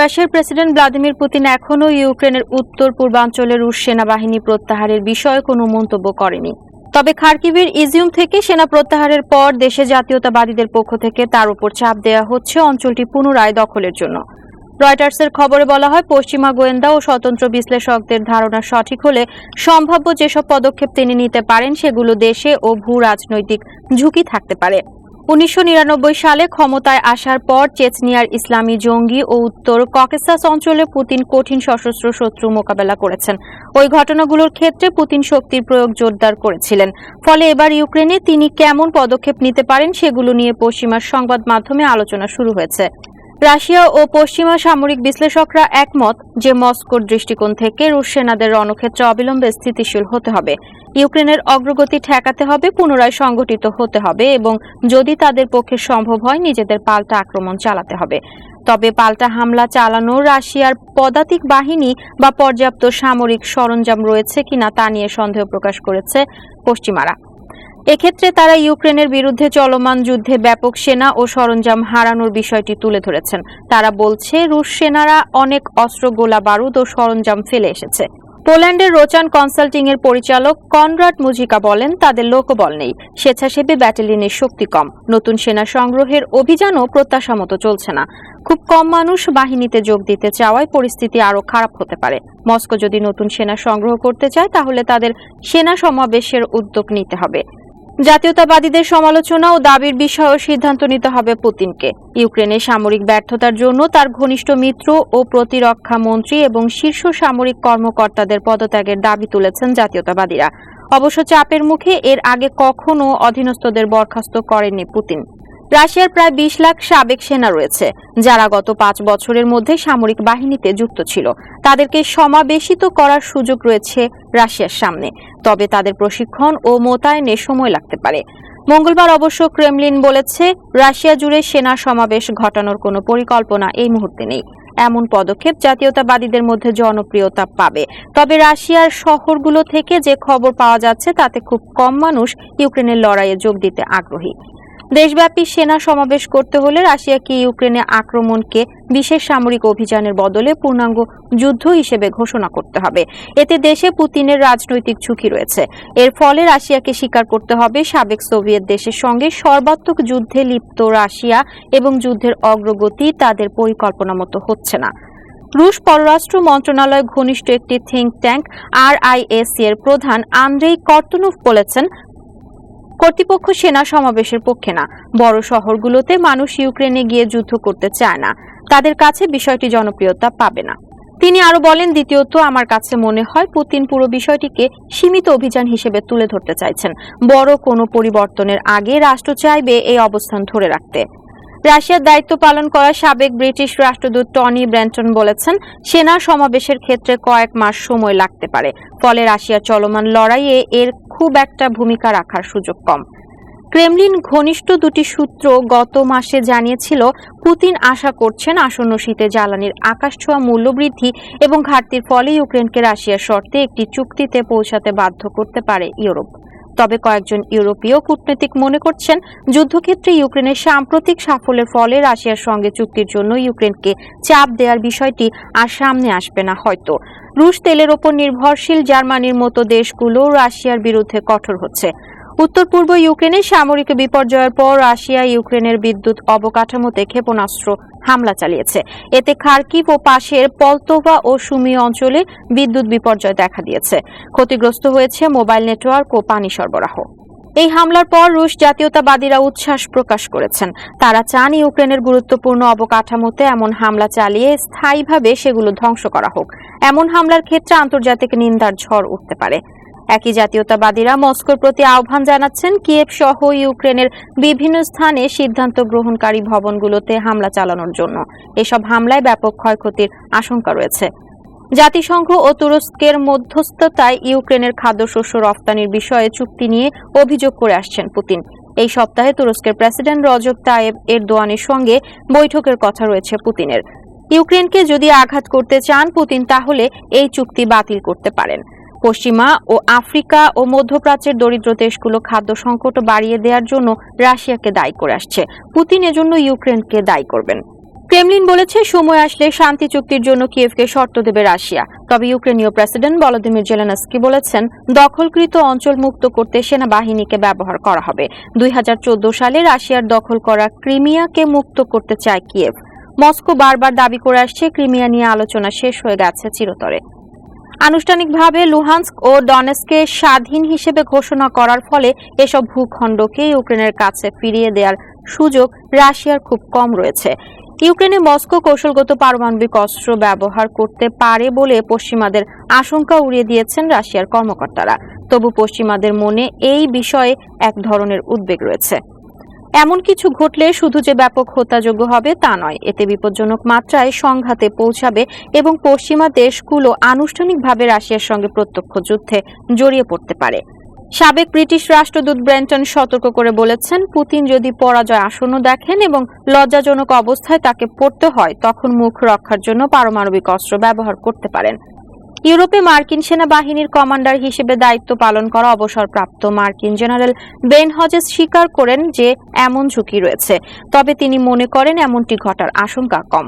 রাশিয়ার president Vladimir Putin এখনও ইউক্রেনের উত্তর পূর্বাঞ্চলে রুশ সেনাবাহিনী প্রত্যাহারের বিষয়ে কোনো মন্তব্য করেনি। তবে খার্কিভের ইজিউম থেকে সেনা প্রত্যাহারের পর দেশে জাতীয়তাবাদীদের পক্ষ থেকে তার উপর চাপ দেওয়া হচ্ছে অঞ্চলটি পুনরায় দখলের জন্য। রয়টার্সের খবরে বলা হয়, পশ্চিমা গোয়েন্দা ও স্বতন্ত্র বিশ্লেষকদের ধারণা সঠিক হলে সম্ভাব্য যেসব পদক্ষেপ তিনি নিতে পারেন, সেগুলো দেশে ও ভূ রাজনৈতিক ঝুঁকি থাকতে পারে। উনিশশো নিরানব্বই সালে ক্ষমতায় আসার পর চেচনিয়ার ইসলামী জঙ্গি ও উত্তর ককেসাস অঞ্চলে পুতিন কঠিন সশস্ত্র শত্রু মোকাবেলা করেছেন। ওই ঘটনাগুলোর ক্ষেত্রে পুতিন শক্তির প্রয়োগ জোরদার করেছিলেন। ফলে এবার ইউক্রেনে তিনি কেমন পদক্ষেপ নিতে পারেন সেগুলো নিয়ে পশ্চিমার সংবাদ মাধ্যমে আলোচনা শুরু হয়েছে। রাশিয়া ও পশ্চিমা সামরিক বিশ্লেষকরা একমত যে মস্কোর দৃষ্টিকোণ থেকে রুশ সেনাদের রণক্ষেত্রে অবিলম্বে স্থিতিশীল হতে হবে। ইউক্রেনের অগ্রগতি ঠেকাতে হবে, পুনরায় সংগঠিত হতে হবে এবং যদি তাদের পক্ষে সম্ভব হয়, নিজেদের পাল্টা আক্রমণ চালাতে হবে। তবে পাল্টা হামলা চালানো রাশিয়ার পদাতিক বাহিনী বা পর্যাপ্ত সামরিক সরঞ্জাম রয়েছে কিনা তা নিয়ে সন্দেহ প্রকাশ করেছে পশ্চিমারা। এক্ষেত্রে তারা ইউক্রেনের বিরুদ্ধে চলমান যুদ্ধে ব্যাপক সেনা ও সরঞ্জাম হারানোর বিষয়টি তুলে ধরেছেন। তারা বলছে, রুশ সেনারা অনেক অস্ত্র, গোলা বারুদ ও সরঞ্জাম ফেলে এসেছে। পোল্যান্ডের রোচান কনসাল্টিং এর পরিচালক কনরাড মুজিকা বলেন, তাদের লোকবল নেই, স্বেচ্ছাসেবী ব্যাটালিয়নের শক্তি কম, নতুন সেনা সংগ্রহের অভিযানও প্রত্যাশা মতো চলছে না। খুব কম মানুষ বাহিনীতে যোগ দিতে চাওয়ায় পরিস্থিতি আরও খারাপ হতে পারে। মস্কো যদি নতুন সেনা সংগ্রহ করতে চায়, তাহলে তাদের সেনা সমাবেশের উদ্যোগ নিতে হবে। জাতীয়তাবাদীদের সমালোচনা ও দাবির বিষয়েও সিদ্ধান্ত নিতে হবে পুতিনকে। ইউক্রেনের সামরিক ব্যর্থতার জন্য তার ঘনিষ্ঠ মিত্র ও প্রতিরক্ষা মন্ত্রী এবং শীর্ষ সামরিক কর্মকর্তাদের পদত্যাগের দাবি তুলেছেন জাতীয়তাবাদীরা। অবশ্য চাপের মুখে এর আগে কখনো অধীনস্থদের বরখাস্ত করেননি পুতিন। রাশিয়ার প্রায় বিশ লাখ সাবেক সেনা রয়েছে, যারা গত পাঁচ বছরের মধ্যে সামরিক বাহিনীতে যুক্ত ছিল। তাদেরকে সমাবেশিত করার সুযোগ রয়েছে রাশিয়ার সামনে। তবে তাদের প্রশিক্ষণ ও মোতায়েনে সময় লাগতে পারে। মঙ্গলবার অবশ্য ক্রেমলিন বলেছে, রাশিয়া জুড়ে সেনা সমাবেশ ঘটানোর কোনো পরিকল্পনা এই মুহূর্তে নেই। এমন পদক্ষেপ জাতীয়তাবাদীদের মধ্যে জনপ্রিয়তা পাবে। তবে রাশিয়ার শহরগুলো থেকে যে খবর পাওয়া যাচ্ছে, তাতে খুব কম মানুষ ইউক্রেনের লড়াইয়ে যোগ দিতে আগ্রহী। দেশব্যাপী সেনা সমাবেশ করতে হলে রাশিয়াকে ইউক্রেনে আক্রমণকে বিশেষ সামরিক অভিযানের বদলে পূর্ণাঙ্গ যুদ্ধ হিসেবে ঘোষণা করতে হবে। এতে দেশে পুতিনের রাজনৈতিক ঝুঁকি রয়েছে। এর ফলে রাশিয়াকে স্বীকার করতে হবে সাবেক সোভিয়েত দেশের সঙ্গে সর্বাত্মক যুদ্ধে লিপ্ত রাশিয়া এবং যুদ্ধের অগ্রগতি তাদের পরিকল্পনা মতো হচ্ছে না। রুশ পররাষ্ট্র মন্ত্রণালয় ঘনিষ্ঠ একটি থিঙ্ক ট্যাঙ্ক আর এর প্রধান আন্দ্রেই কর্তনুফ বলেছেন কর্তৃপক্ষ সেনা সমাবেশের পক্ষে না। বড় শহরগুলোতে মানুষ ইউক্রেনে গিয়ে যুদ্ধ করতে চায় না। তাদের কাছে বিষয়টি জনপ্রিয়তা পাবে না। তিনি আরও বলেন, দ্বিতীয়ত, আমার কাছে মনে হয় পুতিন পুরো বিষয়টিকে সীমিত অভিযান হিসেবে তুলে ধরতে চাইছেন। বড় কোনো পরিবর্তনের আগে রাষ্ট্র চাইবে এই অবস্থান ধরে রাখতে। রাশিয়ার দায়িত্ব পালন করা সাবেক ব্রিটিশ রাষ্ট্রদূত টনি ব্র্যান্টন বলেছেন, সেনা সমাবেশের ক্ষেত্রে কয়েক মাস সময় লাগতে পারে। ফলে রাশিয়ার চলমান লড়াইয়ে এর খুব একটা ভূমিকা রাখার সুযোগ কম। ক্রেমলিন ঘনিষ্ঠ দুটি সূত্র গত মাসে জানিয়েছিল, পুতিন আশা করছেন আসন্ন শীতে জ্বালানির আকাশছোঁয়া মূল্যবৃদ্ধি এবং ঘাটতির ফলে ইউক্রেনকে রাশিয়ার শর্তে একটি চুক্তিতে পৌঁছাতে বাধ্য করতে পারে ইউরোপ। তবে কয়েকজন ইউরোপীয় কূটনীতিক মনে করছেন, যুদ্ধক্ষেত্রে ইউক্রেনের সাম্প্রতিক সাফল্যের ফলে রাশিয়ার সঙ্গে চুক্তির জন্য ইউক্রেনকে চাপ দেওয়ার বিষয়টি আর সামনে আসবে না হয়তো। রুশ তেলের ওপর নির্ভরশীল জার্মানির মতো দেশগুলো রাশিয়ার বিরুদ্ধে কঠোর হচ্ছে। উত্তর পূর্ব ইউক্রেনে সামরিক বিপর্যয়ের পর রাশিয়া ইউক্রেনের বিদ্যুৎ অবকাঠামোতে ক্ষেপণাস্ত্র হামলা চালিয়েছে। এতে খার্কিভ ও পাশের পলতোভা ও সুমি অঞ্চলে বিদ্যুৎ বিপর্যয় দেখা দিয়েছে। ক্ষতিগ্রস্ত হয়েছে মোবাইল নেটওয়ার্ক ও পানি সরবরাহ। এই হামলার পর রুশ জাতীয়তাবাদীরা উচ্ছ্বাস প্রকাশ করেছেন। তারা চান ইউক্রেনের গুরুত্বপূর্ণ অবকাঠামোতে এমন হামলা চালিয়ে স্থায়ীভাবে সেগুলো ধ্বংস করা হোক। এমন হামলার ক্ষেত্রে আন্তর্জাতিক নিন্দার ঝড় উঠতে পারে। একই জাতীয়তাবাদীরা মস্কোর প্রতি আহ্বান জানাচ্ছেন কিয়েভ সহ ইউক্রেনের বিভিন্ন স্থানে সিদ্ধান্ত গ্রহণকারী ভবনগুলোতে হামলা চালানোর জন্য। এসব হামলায় ব্যাপক ক্ষয়ক্ষতির আশঙ্কা রয়েছে। জাতিসংঘ ও তুরস্কের মধ্যস্থতায় ইউক্রেনের খাদ্যশস্য রফতানির বিষয়ে চুক্তি নিয়ে অভিযোগ করে আসছেন পুতিন। এই সপ্তাহে তুরস্কের প্রেসিডেন্ট রজব তায়েব এরদোয়ানের সঙ্গে বৈঠকের কথা রয়েছে পুতিনের। ইউক্রেনকে যদি আঘাত করতে চান পুতিন, তাহলে এই চুক্তি বাতিল করতে পারেন। পশ্চিমা ও আফ্রিকা ও মধ্যপ্রাচ্যের দরিদ্র দেশগুলো খাদ্য সংকট বাড়িয়ে দেওয়ার জন্য রাশিয়াকে দায়ী করে আসছে। পুতিন এজন্য ইউক্রেনকে দায়ী করবেন। ক্রেমলিন বলেছে, সময় আসলে শান্তি চুক্তির জন্য কিয়েভকে শর্ত দেবে রাশিয়া। তবে ইউক্রেনীয় প্রেসিডেন্ট ভলোদিমির জেলেনস্কি বলেছেন, দখলকৃত অঞ্চল মুক্ত করতে সেনাবাহিনীকে ব্যবহার করা হবে। দুই হাজার চোদ্দ সালে রাশিয়ার দখল করা ক্রিমিয়াকে মুক্ত করতে চায় কিয়েভ। মস্কো বারবার দাবি করে আসছে, ক্রিমিয়া নিয়ে আলোচনা শেষ হয়ে গেছে চিরতরে। আনুষ্ঠানিকভাবে লুহান্স্ক ও ডনেস্কে স্বাধীন হিসেবে ঘোষণা করার ফলে এসব ভূখণ্ডকে ইউক্রেনের কাছে ফিরিয়ে দেওয়ার সুযোগ রাশিয়ার খুব কম রয়েছে। ইউক্রেনে মস্কো কৌশলগত পারমাণবিক অস্ত্র ব্যবহার করতে পারে বলে পশ্চিমাদের আশঙ্কা উড়িয়ে দিয়েছেন রাশিয়ার কর্মকর্তারা। তবু পশ্চিমাদের মনে এই বিষয়ে এক ধরনের উদ্বেগ রয়েছে। এমন কিছু ঘটলে শুধু যে ব্যাপক হত্যাযোগ্য হবে তা নয়, এতে বিপজ্জনক মাত্রায় সংঘাতে পৌঁছাবে এবং পশ্চিমা দেশগুলো আনুষ্ঠানিকভাবে রাশিয়ার সঙ্গে প্রত্যক্ষ যুদ্ধে জড়িয়ে পড়তে পারে। সাবেক ব্রিটিশ রাষ্ট্রদূত ব্রেন্টন সতর্ক করে বলেছেন, পুতিন যদি পরাজয় আসন্ন দেখেন এবং লজ্জাজনক অবস্থায় তাকে পড়তে হয়, তখন মুখ রক্ষার জন্য পারমাণবিক অস্ত্র ব্যবহার করতে পারেন। ইউরোপে মার্কিন সেনাবাহিনীর কমান্ডার হিসেবে দায়িত্ব পালন করা অবসরপ্রাপ্ত মার্কিন জেনারেল বেন হজেস স্বীকার করেন যে এমন ঝুঁকি রয়েছে, তবে তিনি মনে করেন এমনটি ঘটার আশঙ্কা কম।